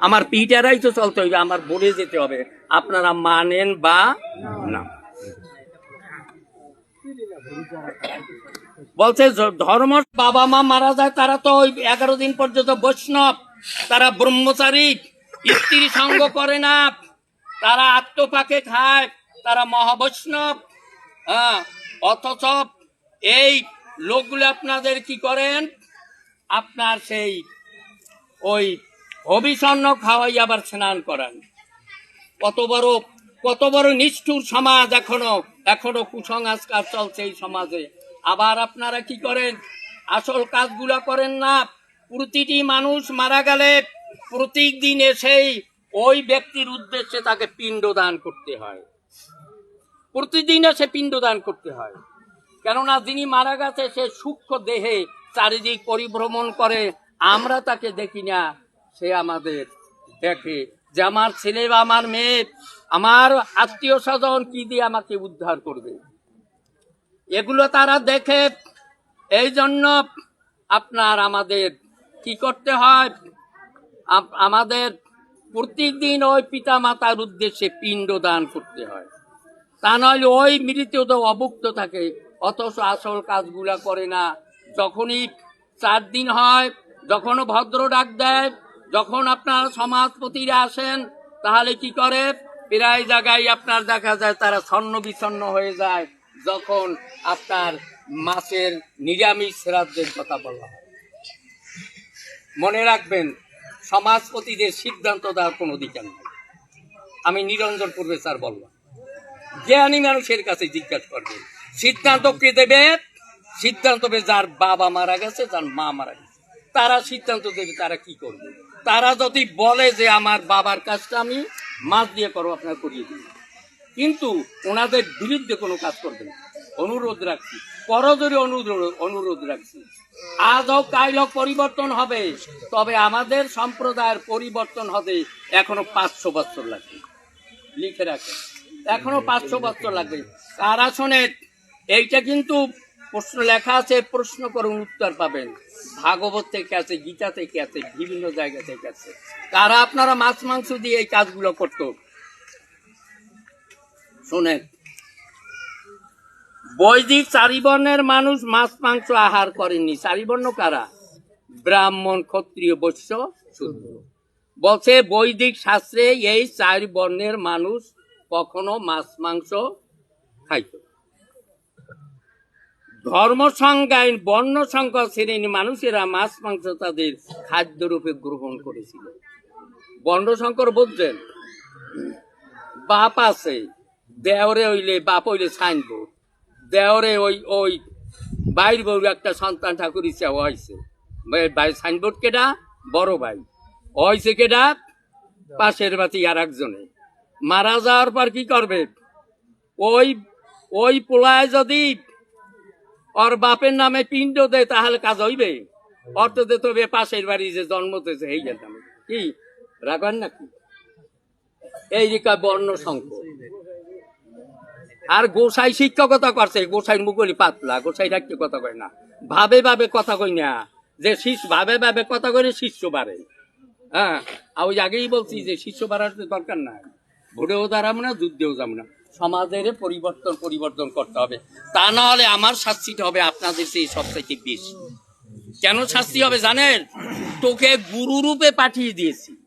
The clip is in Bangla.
আমার পিটারাই তো চলতে হইবে, আমার বলে যেতে হবে। আপনারা মানেন বা না। বলছে ধর্ম, বাবা মা মারা যায়, তারা তো এগারো দিন পর্যন্ত বৈষ্ণব, তারা ব্রহ্মচারী, স্ত্রী সঙ্গ করে না। তারা আত্মপাকে খায়, তারা মহাবৈষ্ণব হ্যাঁ অথচ এই লোকগুলো আপনাদের কি করেন? আপনার সেই ওই অভিসন্ন খাওয়াই আবার স্নান করান। কত বড় কত বড় নিষ্ঠুর সমাজ এখনও এখনও কুসংস্কার চলছে এই সমাজে। আবার আপনারা কি করেন? আসল কাজগুলা করেন না। প্রতিটি মানুষ মারা গেলে প্রত্যেক দিন এসেই ওই ব্যক্তির উদ্দেশ্যে তাকে পিণ্ডদান করতে হয়। প্রতিদিন এসে পিণ্ডদান করতে হয়। কেননা যিনি মারা গেছে, সে সূক্ষ্ম দেহে চারিদিক পরিভ্রমণ করে, আমরা তাকে দেখি না। সে আমাদের দেখে যে আমার ছেলে বা আমার মেয়ে, আমার আত্মীয় স্বজন কি দিয়ে আমাকে উদ্ধার করবে? এগুলো তারা দেখে এই জন্য আপনার আমাদের কি করতে হয়? আমাদের প্রত্যেক দিন ওই পিতা মাতার উদ্দেশ্যে পিণ্ড দান করতে হয়। তা নয় ওই মৃত তো অভুক্ত থাকে, অথচ আসল কাজগুলা করে না। যখনই চার দিন হয়, যখনও ভদ্র ডাক দেয় যখন আপনার সমাজপতিরা আসেন, তাহলে কি করে? প্রায় জায়গায় আপনার দেখা যায় তারা ছন্ন বিছন্ন হয়ে যায়, যখন আপনার মাছের নিরামিষ শ্রাদ্ধের কথা বলা মনে রাখবেন, সমাজপতিদের সিদ্ধান্ত দেওয়ার কোনো অধিকার নেই। আমি নিরঞ্জন পূর্বে স্যার বললাম, জ্ঞানী মানুষের কাছে জিজ্ঞাসা করবে সিদ্ধান্ত কে দেবে? সিদ্ধান্ত যার বাবা মারা গেছে, যার মা মারা গেছে। তারা সিদ্ধান্ত দেবে তারা কি করবে? তারা যদি বলে যে আমার বাবার কাজটা আমি মাছ দিয়ে করো, আপনার করিয়ে দিন। কিন্তু ওনাদের বিরুদ্ধে কোনো কাজ করবে না। অনুরোধ রাখছি, করজোরে অনুরোধ অনুরোধ রাখছি। আজ হোক কাল হোক পরিবর্তন হবে, তবে আমাদের সম্প্রদায়ের পরিবর্তন হবে এখনও পাঁচশো বছর লাগবে। লিখে রাখেন, এখনও পাঁচশো বছর লাগবে। কারা শোনেন, এইটা কিন্তু প্রশ্ন লেখা আছে, প্রশ্ন করুন, উত্তর পাবেন। ভাগবত থেকে আছে, গীতা থেকে আছে, বিভিন্ন জায়গা থেকে আছে। তারা আপনারা মাছ, মাংস দিয়ে এই কাজগুলো করতো। শোনেন। বৈদিক চারিবর্ণের মানুষ মাছ, মাংস আহার করেননি। চারিবর্ণ কারা? ব্রাহ্মণ, ক্ষত্রিয়, বৈশ্য, শূদ্র। বলছে, বৈদিক শাস্ত্রে এই চার বর্ণের মানুষ কখনো মাছ, মাংস খাইত। ধর্ম সংজ্ঞায় বর্ণ সংখ্যা শ্রেণির মানুষেরা মাছ, মাংস তাদের খাদ্য রূপে গ্রহণ করেছিল। বর্ণ সংকর বুঝছেন বাপ আছে, দেওরে হইলে বাপ হইলে সাইনবোর্ড দেওরে ওই ওই বাইর বউ একটা সন্তান ঠাকুর ইচ্ছা হয়েছে ভাই সাইনবোর্ড কেডা? বড় ভাই। হয়েছে কেডা? পাশের বাতি আর একজনে মারা যাওয়ার পর কি করবে? ওই ওই পোলায় যদি ওর বাপের নামে পিণ্ড দেয় তাহলে কাজ হইবে অর্থ দিতে হবে পাশের বাড়ি যে জন্ম দিয়েছে এই নামে কি রাখবেন নাকি এই রিকা বর্ণ সংকট আর গোসাই শিক্ষকতা করছে গোসাই মুগলি পাতলা গোসাই রাখতে কথা কয় না ভাবে ভাবে কথা কই না যে শিষ্য ভাবে ভাবে কথা কইলে শিষ্য বাড়ে হ্যাঁ ওই আগেই বলছি যে শিষ্য বাড়ার তো দরকার নাই ভোটেও দাঁড়াবো না যুদ্ধেও যাব না সমাজের পরিবর্তন পরিবর্তন করতে হবে। তা না হলে আমার শাস্তিটা হবে আপনাদের সেই সবথেকে বেশি। কেন শাস্তি হবে জানেন? তোকে গুরু রূপে পাঠিয়ে দিয়েছি।